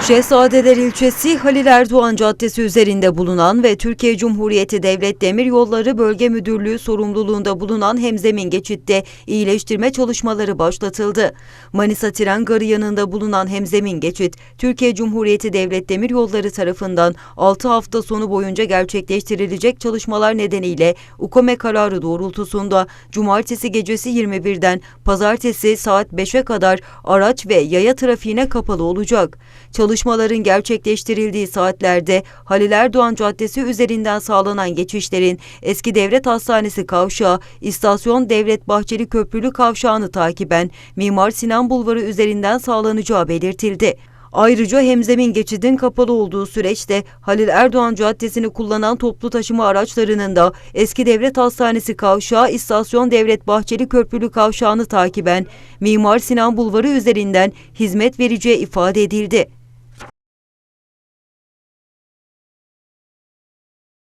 Şehzadeler ilçesi Halil Erdoğan Caddesi üzerinde bulunan ve Türkiye Cumhuriyeti Devlet Demiryolları Bölge Müdürlüğü sorumluluğunda bulunan hemzemin geçitte iyileştirme çalışmaları başlatıldı. Manisa Tren Garı yanında bulunan hemzemin geçit, Türkiye Cumhuriyeti Devlet Demiryolları tarafından 6 hafta sonu boyunca gerçekleştirilecek çalışmalar nedeniyle UKOME kararı doğrultusunda Cumartesi gecesi 21'den Pazartesi saat 5'e kadar araç ve yaya trafiğine kapalı olacak. Çalışmaların gerçekleştirildiği saatlerde Halil Erdoğan Caddesi üzerinden sağlanan geçişlerin Eski Devlet Hastanesi kavşağı, İstasyon Devlet Bahçeli Köprülü kavşağını takiben Mimar Sinan Bulvarı üzerinden sağlanacağı belirtildi. Ayrıca hemzemin geçidin kapalı olduğu süreçte Halil Erdoğan Caddesi'ni kullanan toplu taşıma araçlarının da Eski Devlet Hastanesi kavşağı, İstasyon Devlet Bahçeli Köprülü kavşağını takiben Mimar Sinan Bulvarı üzerinden hizmet vereceği ifade edildi.